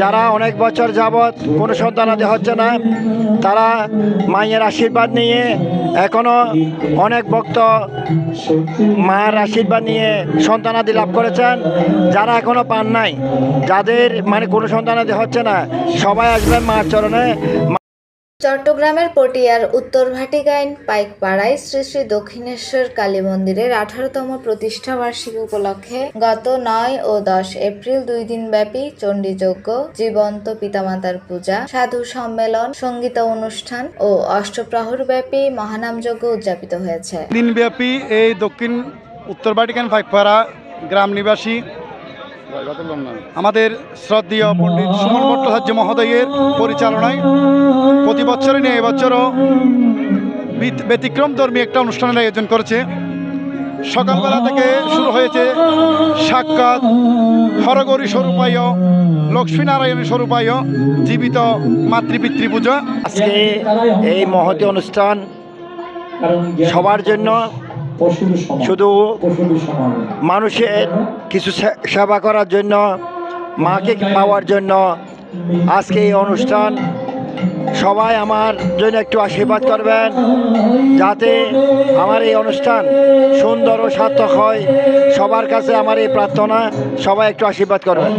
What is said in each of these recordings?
যারা অনেক বছর যাবৎ কোনো সন্তানাদি হচ্ছে না, তারা মায়ের আশীর্বাদ নিয়ে এখনও অনেক ভক্ত মায়ের আশীর্বাদ নিয়ে সন্তানাদি লাভ করেছেন, যারা এখনও পান নাই। যাদের মানে কোনো সন্তানাদি হচ্ছে না, সবাই আসবেন মার চরণে। চট্টগ্রামের পটিয়ার উত্তর ভাটিকাইন পাইকপাড়ায় শ্রী শ্রী দক্ষিণেশ্বর কালী মন্দিরের আঠারোতম প্রতিষ্ঠা বার্ষিকী উপলক্ষে গত নয় ও দশ এপ্রিল দুই দিন ব্যাপী চণ্ডীযজ্ঞ, জীবন্ত পিতামাতার পূজা, সাধু সম্মেলন, সংগীত অনুষ্ঠান ও অষ্টপ্রহর ব্যাপী মহানাম যজ্ঞ উদযাপিত হয়েছে। দিনব্যাপী এই দক্ষিণ উত্তর বাটিকান ফাইকপাড়া গ্রাম নিবাসী আমাদের শ্রদ্ধেয় পণ্ডিত সুমন ভট্টাচার্য মহোদয়ের পরিচালনায় প্রতি বছরই নিয়ে এবছরও ব্যতিক্রম ধর্মী একটা অনুষ্ঠানের আয়োজন করেছে। সকালবেলা থেকে শুরু হয়েছে সাক্ষাৎ হরগৌরী স্বরূপায়, লক্ষ্মীনারায়ণ স্বরূপায় জীবিত মাতৃপিতৃ পূজা। আজকে এই মহতি অনুষ্ঠান সবার জন্য শুধু মানুষের কিছু সেবা করার জন্য মাকে পাওয়ার জন্য আজকে এই অনুষ্ঠান সবাই আমার জন্য একটু আশীর্বাদ করবেন যাতে আমার এই অনুষ্ঠান সুন্দর ও সার্থক হয়। সবার কাছে আমার এই প্রার্থনা সবাই একটু আশীর্বাদ করবেন।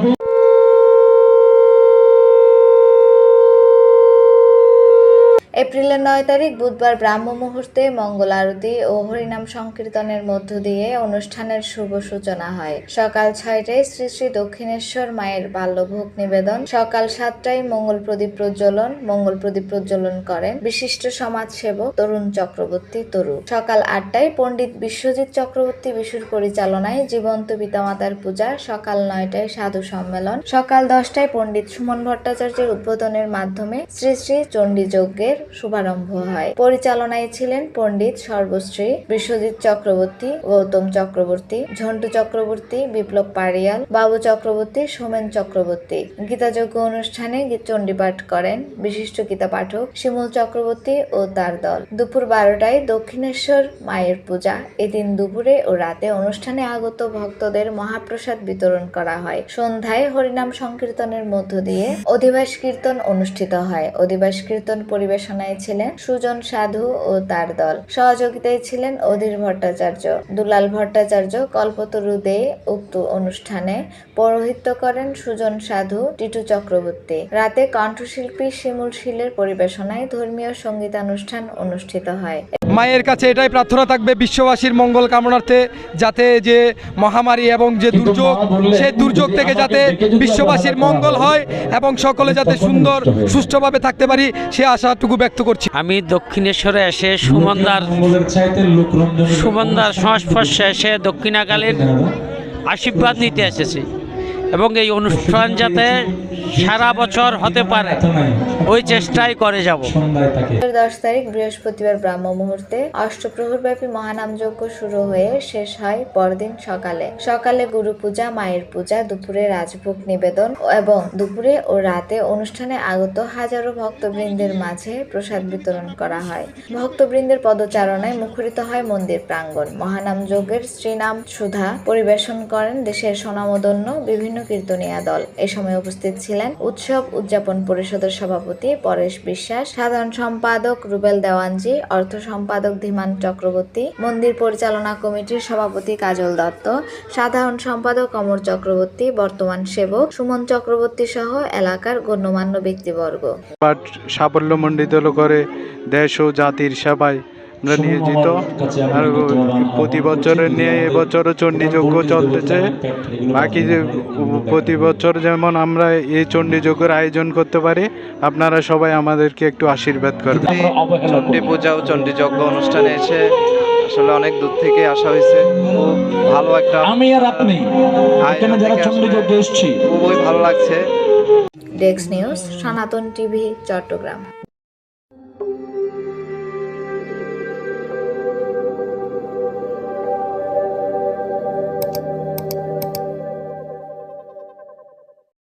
এপ্রিলের নয় তারিখ বুধবার ব্রাহ্ম মুহূর্তে মঙ্গল আরতি ও হরিনাম সংকীর্তনের মধ্য দিয়ে অনুষ্ঠানের শুভ সূচনা হয়। সকাল ছয়টায় শ্রী শ্রী দক্ষিণেশ্বর মায়ের বাল্যভোগ নিবেদন। সকাল সাতটায় মঙ্গল প্রদীপ প্রজ্বলন, মঙ্গল প্রদীপ প্রজ্বলন করেন বিশিষ্ট সমাজসেবক তরুণ চক্রবর্তী তরু। সকাল আটটায় পণ্ডিত বিশ্বজিৎ চক্রবর্তী বিশুর পরিচালনায় জীবন্ত পিতামাতার পূজা। সকাল নয়টায় সাধু সম্মেলন। সকাল দশটায় পণ্ডিত সুমন ভট্টাচার্যের উদ্বোধনের মাধ্যমে শ্রী শ্রী চণ্ডী যজ্ঞের শুভারম্ভ হয়। পরিচালনায় ছিলেন পণ্ডিত সর্বশ্রী, বিশ্বজিৎ চক্রবর্তী, গৌতম চক্রবর্তী, ঝন্টু চক্রবর্তী, বিপ্লব পারিয়াল বাবু চক্রবর্তী, সোমেন চক্রবর্তী। গীতাযজ্ঞ অনুষ্ঠানে চণ্ডীপাঠ করেন বিশিষ্ট গীতা পাঠক শিমুল চক্রবর্তী ও তার দল। দুপুর বারোটায় দক্ষিণেশ্বর মায়ের পূজা। এদিন দুপুরে ও রাতে অনুষ্ঠানে আগত ভক্তদের মহাপ্রসাদ বিতরণ করা হয়। সন্ধ্যায় হরিনাম সংকীর্তনের মধ্য দিয়ে অধিবাস কীর্তন অনুষ্ঠিত হয়। অধিবাস কীর্তন পরিবেশনায় ছিলেন সুজন সাধু ও তার দল। সহযোগিতায় ছিলেন অধীর ভট্টাচার্য। দুলাল ভট্টাচার্য কল্পতরু দে উক্ত অনুষ্ঠানে পৌরোহিত্য করেন সুজন সাধু, টিটু চক্রবর্তী। রাতে কণ্ঠশিল্পী শিমুল শিলের পরিবেশনায় ধর্মীয় সঙ্গীতানুষ্ঠান অনুষ্ঠিত হয়। মায়ের কাছে এটাই প্রার্থনা থাকবে বিশ্ববাসীর মঙ্গল কামনার্থে যাতে যে মহামারী এবং যে দুর্যোগ সেই দুর্যোগ থেকে যাতে বিশ্ববাসীর মঙ্গল হয় এবং সকলে যাতে সুন্দর সুষ্ঠুভাবে থাকতে পারি সে আশাটুকু ব্যক্ত করছি। আমি দক্ষিণেশ্বরে এসে সুমনদার সুমনদার সংস্পর্শে এসে দক্ষিণাকালীর আশীর্বাদ নিতে এসেছি। এবং এই অনুষ্ঠান যাতে সারা বছর হতে পারে। ওই চেষ্টাই করে যাব। দশ তারিখ বৃহস্পতিবার ব্রাহ্ম মুহূর্তে অষ্টপ্রহর ব্যাপী মহানাম যজ্ঞ শুরু হয়ে শেষ হয় পরদিন সকালে। সকালে গুরু পূজা মায়ের পূজা দুপুরে রাজভোগ নিবেদন এবং দুপুরে ও রাতে অনুষ্ঠানে আগত হাজারো ভক্তবৃন্দের মাঝে প্রসাদ বিতরণ করা হয়। ভক্তবৃন্দের পদচারণায় মুখরিত হয় মন্দির প্রাঙ্গণ। মহানাম যজ্ঞের শ্রীনাম সুধা পরিবেশন করেন দেশের স্বনামধন্য বিভিন্ন কীর্তনিয়া দল। এ সময় উপস্থিত ছিলেন উৎসব উদযাপন পরিষদের সভাপতি পরেশ বিশ্বাস, সাধারণ সম্পাদক রুবেল দেওয়ানজি, অর্থ সম্পাদক ধীমান চক্রবর্তী, মন্দির পরিচালনা কমিটির সভাপতি কাজল দত্ত, সাধারণ সম্পাদক অমর চক্রবর্তী, বর্তমান সেবক সুমন চক্রবর্তী সহ এলাকার গণ্যমান্য ব্যক্তিবর্গ। সাফল্যমণ্ডিত করে দেশ ও জাতির সেবায় আমরা নিয়োজিত। আর প্রতি বছরের নিয়ে এবছরও চণ্ডীযজ্ঞ চলতেছে। বাকি যে প্রতি বছর যেমন আমরা এই চণ্ডীযজ্ঞের আয়োজন করতে পারি আপনারা সবাই আমাদেরকে একটু আশীর্বাদ করবেন। চণ্ডী পূজা ও চণ্ডী যজ্ঞ অনুষ্ঠানে এসে আসলে অনেক দূর থেকে আসা হয়েছে। খুব ভালো একটা আমি আর আপনি এখানে যারা চন্দ্রযজ্ঞ এসছি। খুবই ভালো লাগছে। Desk news Sanatan TV Chittagong